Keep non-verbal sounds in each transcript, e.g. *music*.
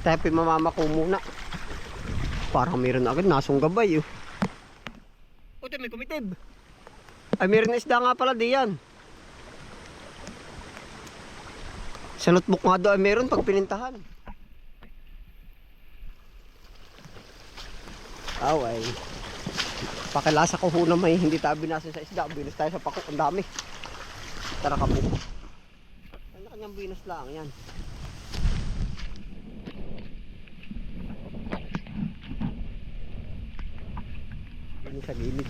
Tayo pa mamamako muna. Parang meron agad nasong gabay oh. Puti may kumitib. Ay meron na isda nga pala diyan. Sa notebook nga ay meron pag pinintahan. Away. Pakilasa ko ho na may hindi tayo binasin sa isda. Binos tayo sa pakok. Ang dami. Tara ka po. Kanya-kanyang binos lang yan. Binos sa gilid.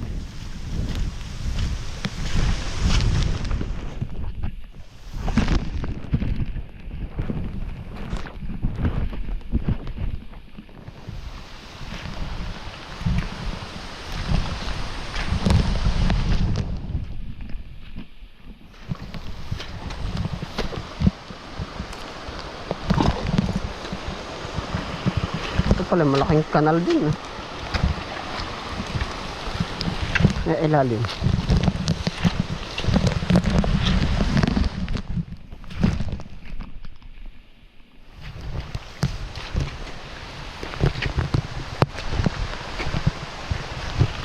Pala malaking kanal din. Ah. Eh, ilalim.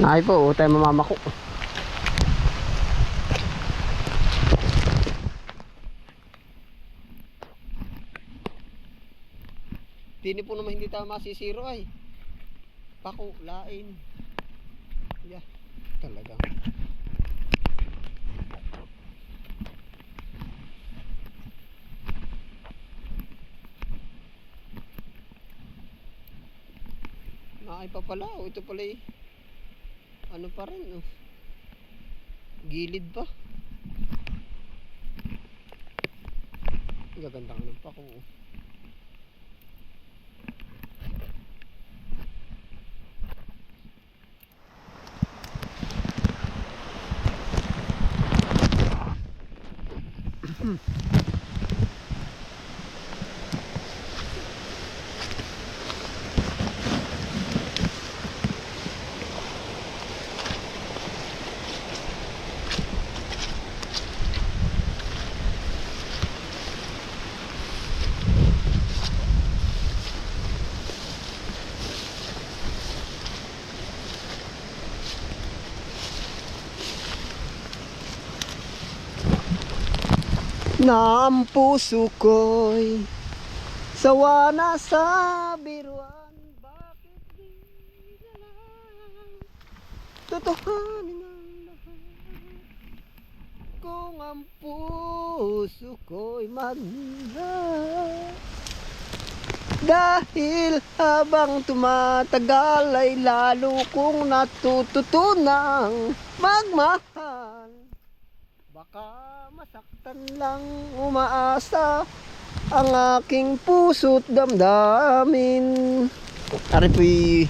Naay po, oh, tayo mamamako. Dini po naman hindi tayo masisiro ay. Pako, lain. Yeah, talagang. Nakay pa pala, oh, ito pala eh. Ano pa rin, oh. Gilid pa. Gaganda ka ng pako, oh. Mm. Na ang puso ko'y sawa na sa biruan. Bakit di na lang totohanin ang lahat? Kung ang puso ko'y magmula dahil habang tumatagal ay lalo kong natututunang magmahal. Baka masaktan lang umaasa ang aking puso't damdamin. Ari po'y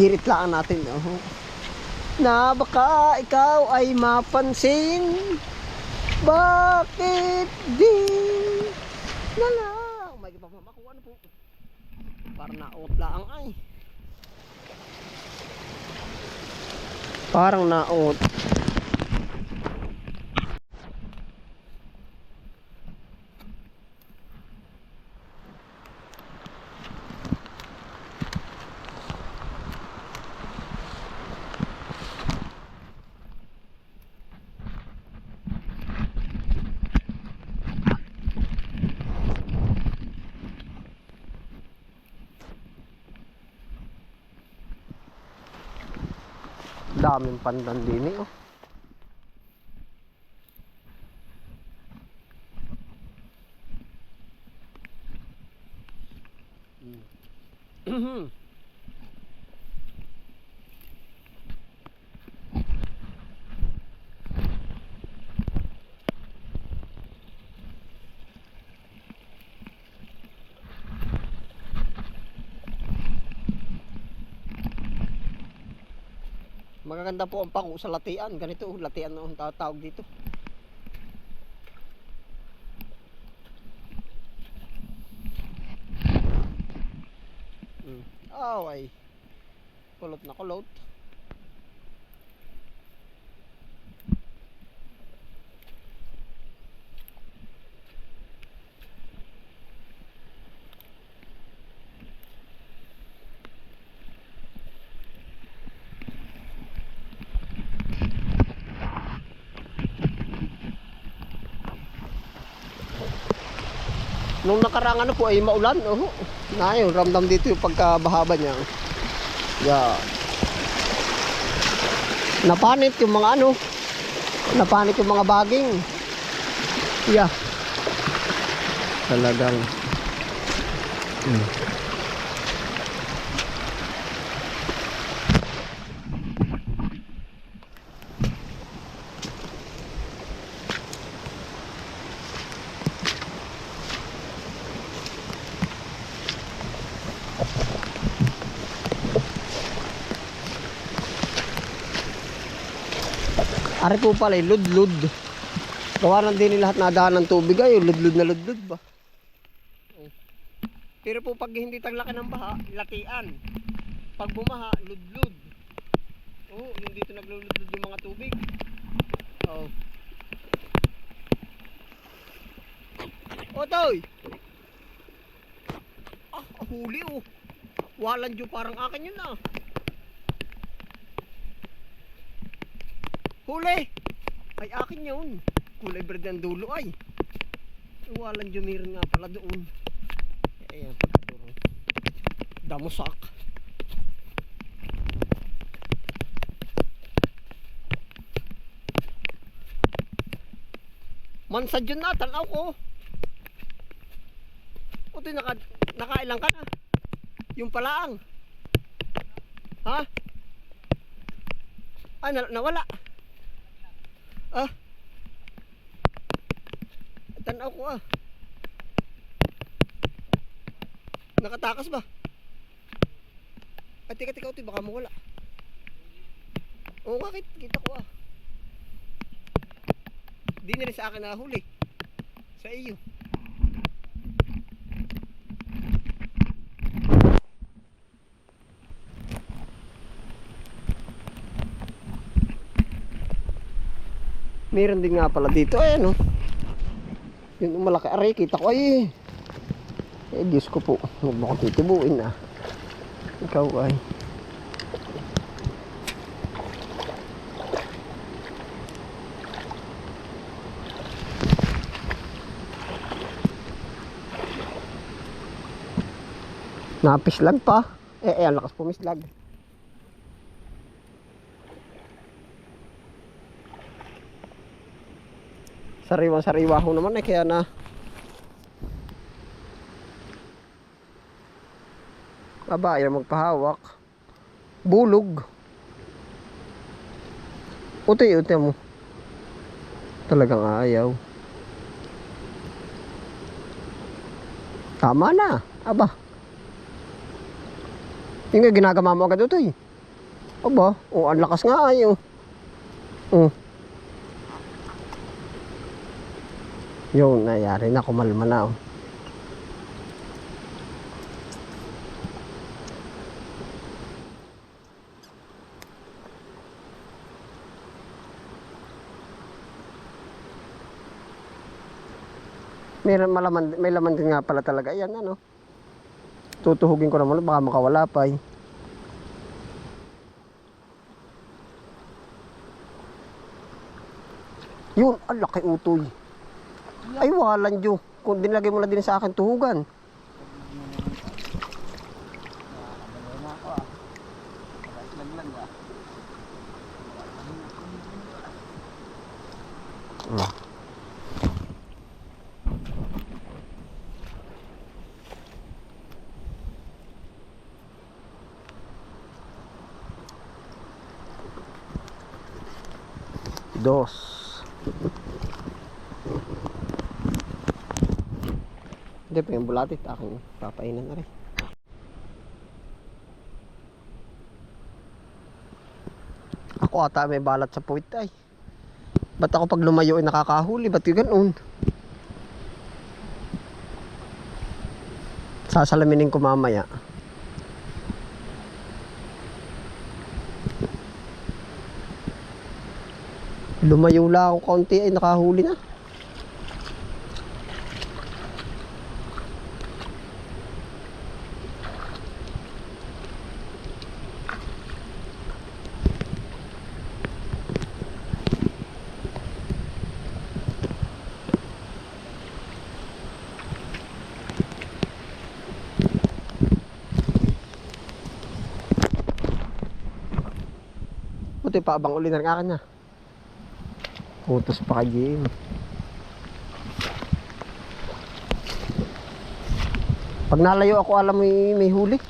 hirit natin. Oh. Na baka ikaw ay mapansin. Bakit di na lang? May pamamakuha na po. Para naot lang ay. Parang naot. Daming pandan din eh. Oh. Mm. *clears throat* Magaganda po ang pako sa latian. Ganito, latian ang tatawag dito. Mm. Oh, ay. Kulot na kulot. Nung nakarang ano po ay maulan. Oh, na yun, ramdam dito yung pagkabahaba niya. Yeah. Napanit yung mga ano. Napanit yung mga baging. Yeah. Talagang. Hmm. Ari po pala, eh, ludlud. Gawa lang din lahat nadaan ng tubig ay, ludlud na ludlud ba? Pero po pag hindi taglaki ng baha, latian. Pag bumaha, ludlud. Oh, yung dito nagluludlud yung mga tubig. Oh. Otoy! Ah, huli oh. Walang dyo parang akin yun ah. Huli! Ay, akin yun. Kulay verde ang dulo ay. Walang jumirin nga pala doon. Ayan, pagkaturo. Damusak. Mansad yun na, tanaw ko. O, ito naka, nakailang ka na. Yung palaang. Ha? Ah, na, nawala. Ah. Tanaw ko ah. Nakatakas ba? Ay, tika, tika, uti, baka mawala. Oo nga, kita, kita ko ah. Di na rin sa akin nahuli. Sa iyo. Meron din nga pala dito. Ayan oh. Yung malaki aray, kita ko ay. Eh, Diyos ko po. Huwag mo ko titibuin ah. Ikaw ay. Napislag pa. Eh, eh, lakas pumislag. Sariwang sariwa ho naman eh, kaya na. Aba, ayaw magpahawak. Bulog. Uti, uti mo. Talagang ayaw. Tama na. Aba. Yung ginagama mo agad eh. Aba, oh, ang lakas nga ay oh. Yung nangyari na, kumalma na oh. May malaman, may laman din nga pala talaga. Ayan, ano. Tutuhugin ko naman, baka makawala pa eh. Yun, ang laki utoy. Ay, walan dyo. Kung dinlagay mo na din sa akin tuhugan. Mm. Dos. Hindi pa yung bulatit aking papainan na rin. Ako ata may balat sa puwit ay. Ba't ako pag lumayo ay nakakahuli? Ba't yung ganun? Sasalaminin ko mamaya. Lumayo lang ako konti ay nakahuli na. Puti pa abang uli ng akin na. Putos pa kay Jim. Pag nalayo ako alam may, may huli.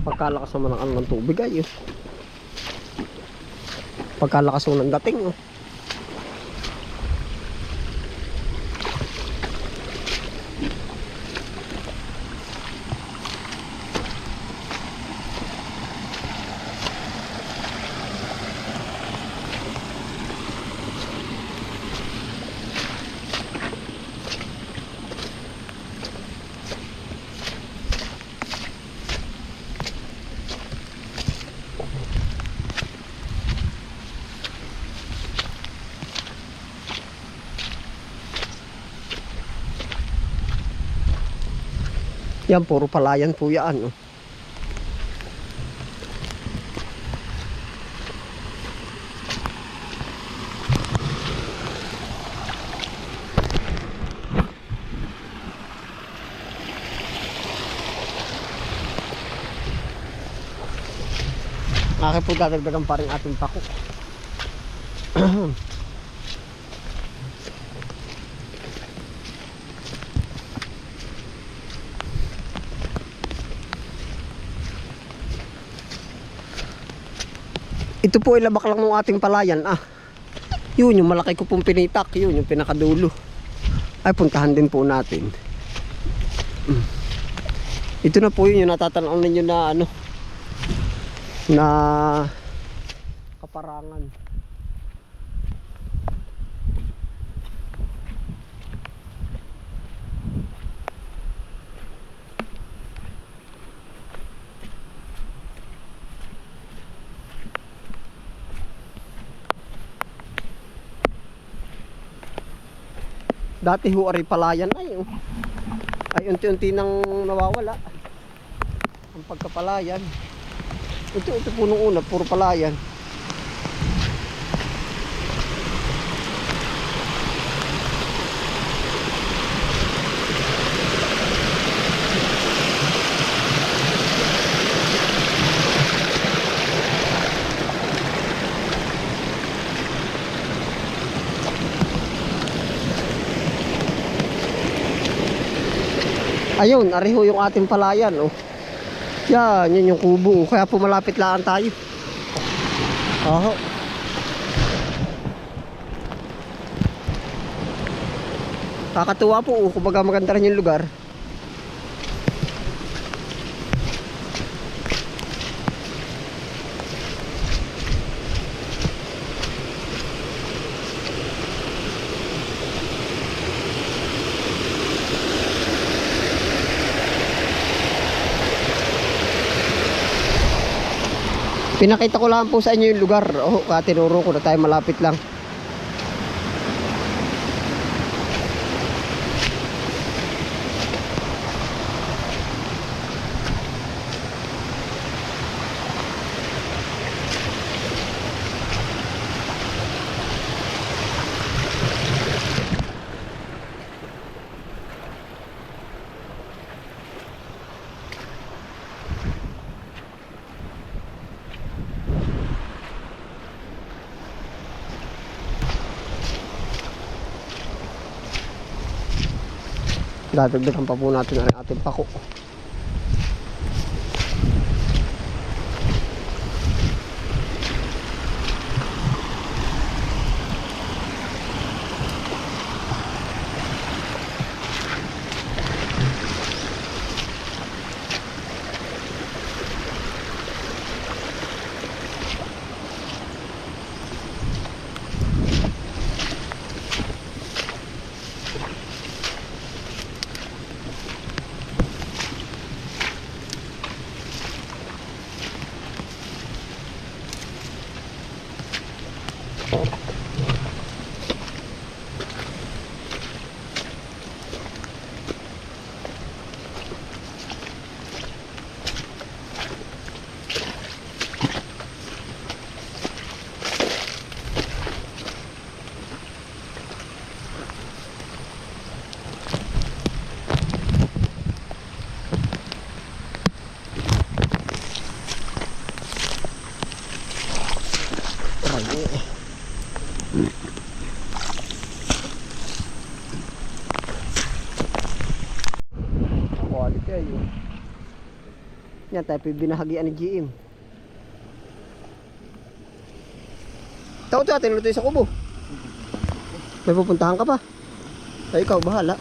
Pagkalakas naman ng ano tubig ay yun. Pagkalakas mo ng dating oh. Yan, puro palayan po yan. Oh. Akin po dadagdagan pa rin ating pako. *clears throat* Ito po ay labak lang ng ating palayan. Ah, yun yung malaki ko pong pinitak. Yun yung pinakadulo. Ay, puntahan din po natin. Mm. Ito na po yun yung natatanaw ninyo na ano na kaparangan. Dati ho ari palayan ay oh. Ay unti-unti nang nawawala. Ang pagkapalayan. Ito ito po nung una puro palayan. Ayun, ariho yung ating palayan, oh. Yan, yun yung kubo. Kaya po malapit lang tayo. Oho. Kakatuwa po, oh. Kumbaga maganda rin yung lugar. Pinakita ko lang po sa inyo yung lugar. Oh, kaya tinuro ko na tayo malapit lang. Dadagdagan pa po natin ang ating pako. Yan, tayo binahagian ni GM. Tao to atin lutuin sa kubo. May pupuntahan ka pa. Ay, ikaw, bahala.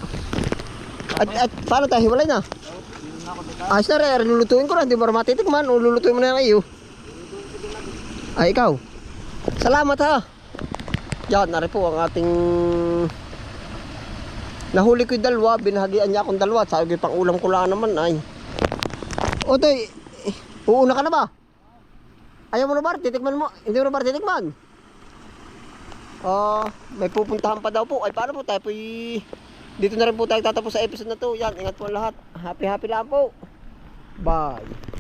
At, at paano tayo? Hiwalay na. Ayos na rin, lulutuin ko na. Hindi mo matitikman. O lulutuin mo na yung iyo. Ay, ikaw. Salamat ha. Yan, nari po ang ating... Nahuli ko yung dalawa. Binahagian niya akong dalawa. Sabi pang ulam ko lang naman ay. O, Toy. eh, Uuna ka na ba? Ayaw mo na ba? Titikman mo. Hindi mo na ba titikman? Ah, may pupuntahan pa daw po. Ay, paano po tayo po Dito na rin po tayo tatapos sa episode na to. Yan, ingat po lahat. Happy happy lang po. Bye.